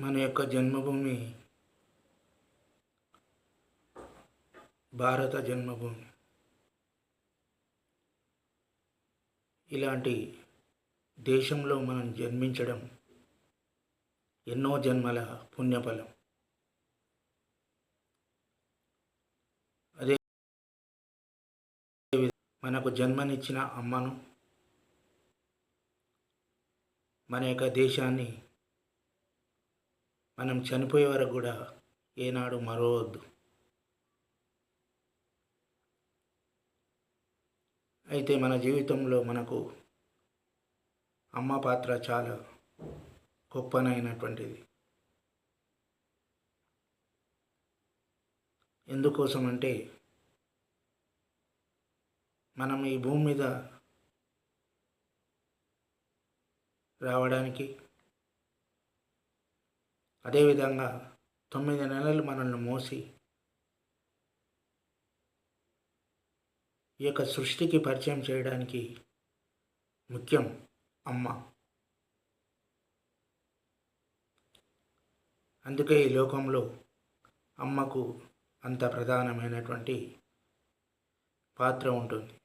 మన యొక్క జన్మభూమి భారత జన్మభూమి. ఇలాంటి దేశంలో మనం జన్మించడం ఎన్నో జన్మల పుణ్యఫలం. అదే మనకు జన్మనిచ్చిన అమ్మను మన యొక్క దేశాన్ని మనం చనిపోయే వరకు కూడా ఏనాడు మరవద్దు అయితే మన జీవితంలో మనకు అమ్మ పాత్ర చాలా గొప్పనైనటువంటిది. ఎందుకోసం అంటే మనం ఈ భూమి మీద రావడానికి అదేవిధంగా తొమ్మిది నెలలు మనల్ని మోసి ఈ యొక్క సృష్టికి పరిచయం చేయడానికి ముఖ్యం అమ్మ. అందుకే ఈ లోకంలో అమ్మకు అంత ప్రధానమైనటువంటి పాత్ర ఉంటుంది.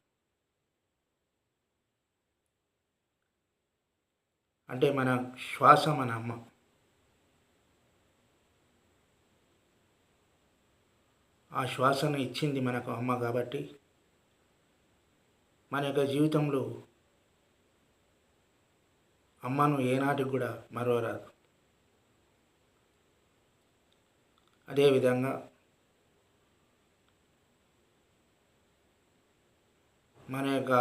అంటే మన శ్వాస మన అమ్మ. ఆ శ్వాసను ఇచ్చింది మనకు అమ్మ కాబట్టి మన యొక్క జీవితంలో అమ్మను ఏనాటికి కూడా మరవరాదు అదేవిధంగా మన యొక్క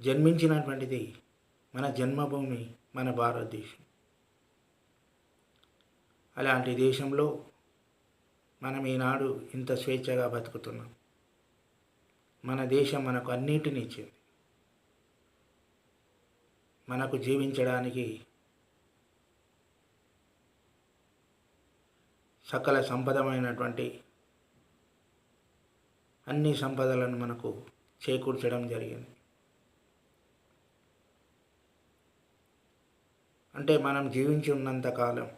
జన్మించినటువంటిది మన జన్మభూమి మన భారతదేశం. అలాంటి దేశంలో మనం ఈనాడు ఇంత స్వేచ్ఛగా బతుకుతున్నాం. మన దేశం మనకు అన్నిటిని ఇచ్చింది. మనకు జీవించడానికి సకల సంపదమైనటువంటి అన్ని సంపదలను మనకు చేకూర్చడం జరిగింది. అంటే మనం జీవించి ఉన్నంతకాలం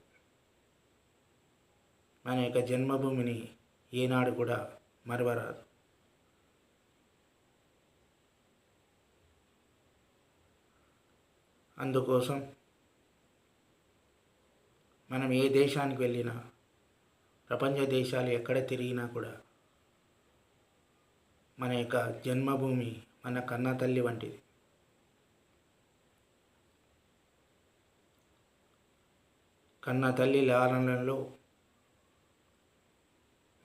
మన యొక్క జన్మభూమిని ఏనాడు కూడా మరవరాదు. అందుకోసం మనం ఏ దేశానికి వెళ్ళినా ప్రపంచ దేశాలు ఎక్కడ తిరిగినా కూడా మన యొక్క జన్మభూమి మన కన్న తల్లి వంటిది. కన్న తల్లి లాలనలో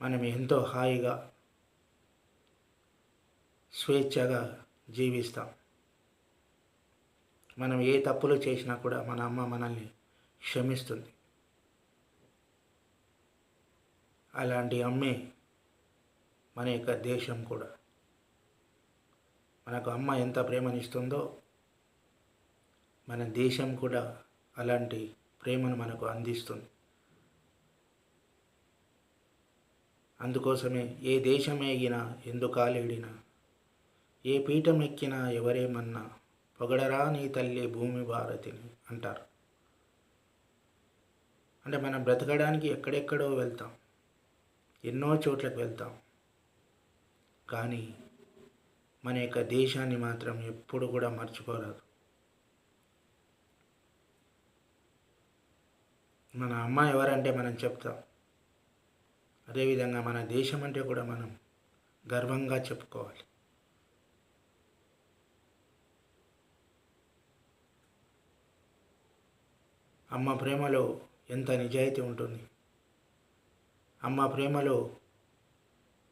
మనం ఎంతో హాయిగా స్వేచ్ఛగా జీవిస్తాం. మనం ఏ తప్పులు చేసినా కూడా మన అమ్మ మనల్ని క్షమిస్తుంది. అలాంటి అమ్మే మన యొక్క దేశం కూడా. మనకు అమ్మ ఎంత ప్రేమనిస్తుందో మన దేశం కూడా అలాంటి ప్రేమను మనకు అందిస్తుంది. అందుకోసమే ఏ దేశం ఎగినా ఎందుకాలేడినా ఏ పీఠం ఎక్కినా ఎవరేమన్నా పొగడరా నీ తల్లి భూమి భారతిని అంటారు. అంటే మనం బ్రతకడానికి ఎక్కడెక్కడో వెళ్తాం ఎన్నో చోట్లకు వెళ్తాం కానీ మన యొక్క దేశాన్ని మాత్రం ఎప్పుడు కూడా మర్చిపోరాదు. మన అమ్మ ఎవరంటే మనం చెప్తాం అదేవిధంగా మన దేశం అంటే కూడా మనం గర్వంగా చెప్పుకోవాలి. అమ్మ ప్రేమలో ఎంత నిజాయితీ ఉంటుంది. అమ్మ ప్రేమలో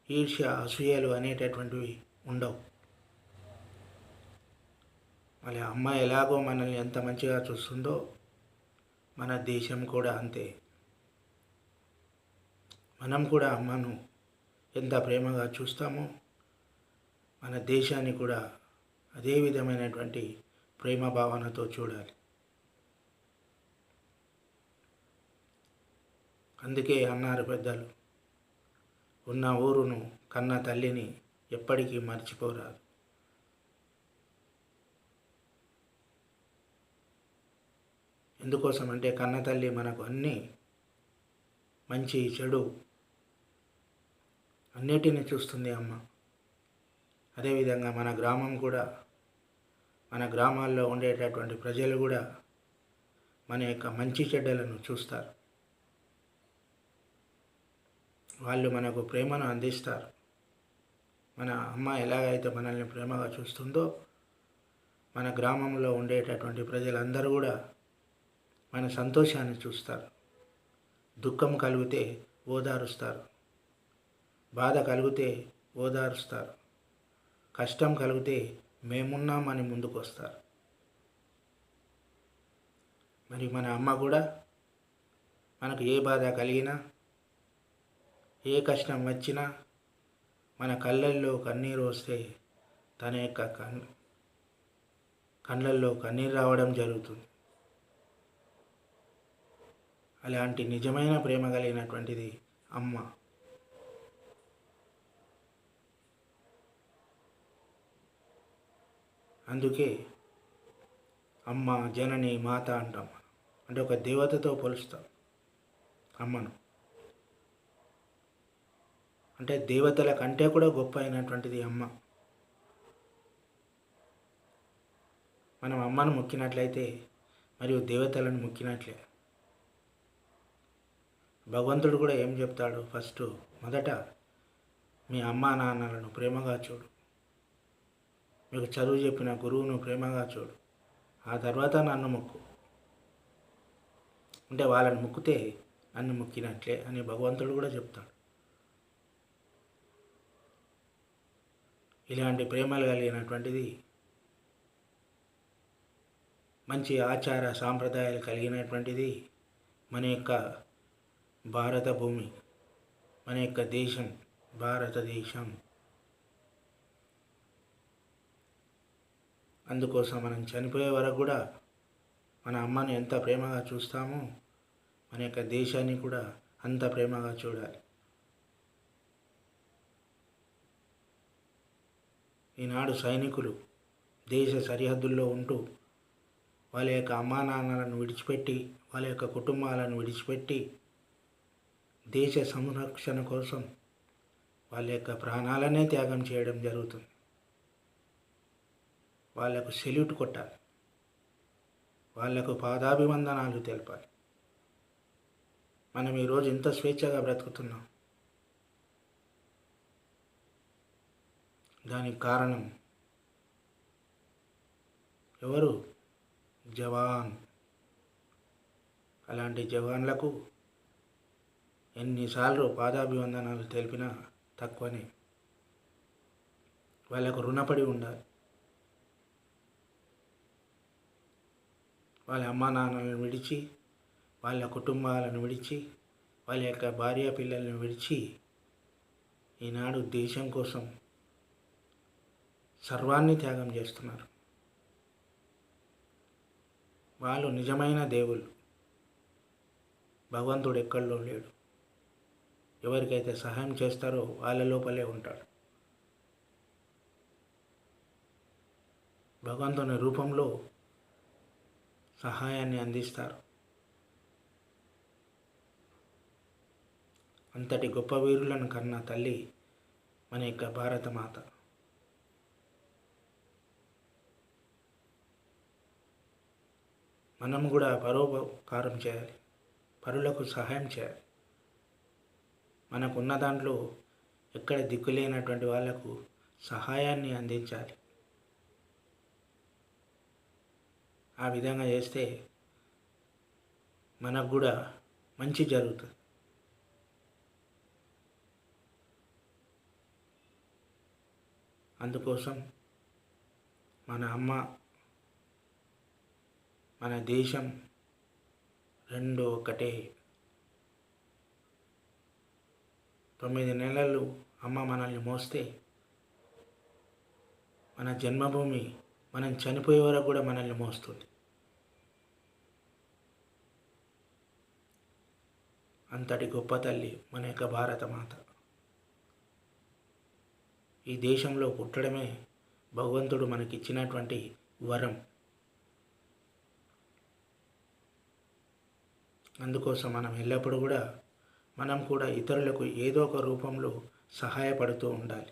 ఈర్ష్య అసూయలు అనేటటువంటివి ఉండవు. మళ్ళీ అమ్మ ఎలాగో మనల్ని ఎంత మంచిగా చూస్తుందో మన దేశం కూడా అంతే. మనం కూడా అమ్మను ఎంత ప్రేమగా చూస్తామో మన దేశాన్ని కూడా అదే విధమైనటువంటి ప్రేమ భావనతో చూడాలి. అందుకే అన్నారు పెద్దలు ఉన్న ఊరును కన్న తల్లిని ఎప్పటికీ మర్చిపోరాదు. ఎందుకోసం అంటే కన్న తల్లి మనకు అన్నీ మంచి చెడు అన్నిటిని చూస్తుంది అమ్మ. అదేవిధంగా మన గ్రామం కూడా మన గ్రామాల్లో ఉండేటటువంటి ప్రజలు కూడా మన యొక్క మంచి చెడ్డలను చూస్తారు. వాళ్ళు మనకు ప్రేమను అందిస్తారు. మన అమ్మ ఎలాగైతే మనల్ని ప్రేమగా చూస్తుందో మన గ్రామంలో ఉండేటటువంటి ప్రజలందరూ కూడా మన సంతోషాన్ని చూస్తారు. దుఃఖం కలిగితే ఓదారుస్తారు. బాధ కలిగితే ఓదారుస్తారు. కష్టం కలిగితే మేమున్నామని ముందుకు వస్తారు మరి మన అమ్మ కూడా మనకు ఏ బాధ కలిగినా ఏ కష్టం వచ్చినా మన కళ్ళల్లో కన్నీరు వస్తే తన యొక్క కన్ కళ్ళల్లో కన్నీరు రావడం జరుగుతుంది. అలాంటి నిజమైన ప్రేమ కలిగినటువంటిది అమ్మ. అందుకే అమ్మ జనని మాత అంటాం. అంటే ఒక దేవతతో పోలుస్తాం అమ్మను. అంటే దేవతల కంటే కూడా గొప్ప అయినటువంటిది అమ్మ. మనం అమ్మను మొక్కినట్లయితే మరియు దేవతలను మొక్కినట్లే. భగవంతుడు కూడా ఏం చెప్తాడు? ఫస్ట్ మొదట మీ అమ్మా నాన్నలను ప్రేమగా చూడు. మీకు చదువు చెప్పిన గురువును ప్రేమగా చూడు. ఆ తర్వాత నన్ను మొక్కు. అంటే వాళ్ళని మొక్కితే నన్ను మొక్కినట్లే అని భగవంతుడు కూడా చెప్తాడు. ఇలాంటి ప్రేమలు కలిగినటువంటిది మంచి ఆచార సాంప్రదాయాలు కలిగినటువంటిది మన యొక్క భారత భూమి మన యొక్క దేశం భారతదేశం. అందుకోసం మనం చనిపోయే వరకు కూడా మన అమ్మను ఎంత ప్రేమగా చూస్తామో మన యొక్క దేశాన్ని కూడా అంత ప్రేమగా చూడాలి. ఈనాడు సైనికులు దేశ సరిహద్దుల్లో ఉంటూ వాళ్ళ యొక్క అమ్మా నాన్నలను విడిచిపెట్టి వాళ్ళ యొక్క కుటుంబాలను విడిచిపెట్టి దేశ సంరక్షణ కోసం వాళ్ళ యొక్క ప్రాణాలనే త్యాగం చేయడం జరుగుతుంది. వాళ్ళకు సెల్యూట్ కొట్టాలి. వాళ్ళకు పాదాభివందనాలు తెలపాలి. మనం ఈరోజు ఇంత స్వేచ్ఛగా బ్రతుకుతున్నాం. దానికి కారణం ఎవరు? జవాన్. అలాంటి జవాన్లకు ఎన్నిసార్లు పాదాభివందనాలు తెలిపినా తక్కువనే. వాళ్ళకు రుణపడి ఉండాలి. వాళ్ళ అమ్మా నాన్నలను విడిచి వాళ్ళ కుటుంబాలను విడిచి వాళ్ళ యొక్క భార్య పిల్లలను విడిచి ఈనాడు దేశం కోసం సర్వాన్ని త్యాగం చేస్తున్నారు. వాళ్ళు నిజమైన దేవుళ్ళు. భగవంతుడు ఎక్కడో లేడు. ఎవరికైతే సహాయం చేస్తారో వాళ్ళ లోపలే ఉంటాడు. భగవంతుని రూపంలో సహాయాన్ని అందిస్తారు. అంతటి గొప్ప వీరులను కన్న తల్లి మన యొక్క భారతమాత. మనం కూడా పరోపకారం చేయాలి. పరులకు సహాయం చేయాలి. మనకున్న దాంట్లో ఎక్కడ దిక్కులేనటువంటి వాళ్ళకు సహాయాన్ని అందించాలి. ఆ విధంగా చేస్తే మనకు కూడా మంచి జరుగుతుంది. అందుకోసం మన అమ్మ మన దేశం రెండు ఒకటే. తొమ్మిది నెలలు అమ్మ మనల్ని మోస్తే మన జన్మభూమి మనం చనిపోయే వరకు కూడా మనల్ని మోస్తుంది. అంతటి గొప్ప తల్లి మన యొక్క భారతమాత ఈ దేశంలో పుట్టడమే భగవంతుడు మనకిచ్చినటువంటి వరం. అందుకోసం మనం ఎల్లప్పుడూ కూడా మనం కూడా ఇతరులకు ఏదో ఒక రూపంలో సహాయపడుతూ ఉండాలి.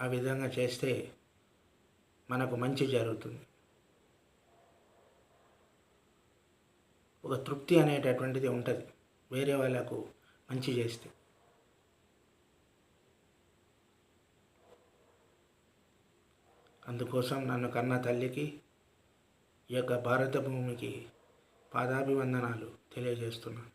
ఆ విధంగా చేస్తే మనకు మంచి జరుగుతుంది. ఒక తృప్తి అనేటటువంటిది ఉంటుంది. వేరే వాళ్ళకు మంచి చేస్తే. అందుకోసం నన్ను కన్న తల్లికి ఈ యొక్క భారత భూమికి పాదాభివందనాలు తెలియజేస్తున్నాను.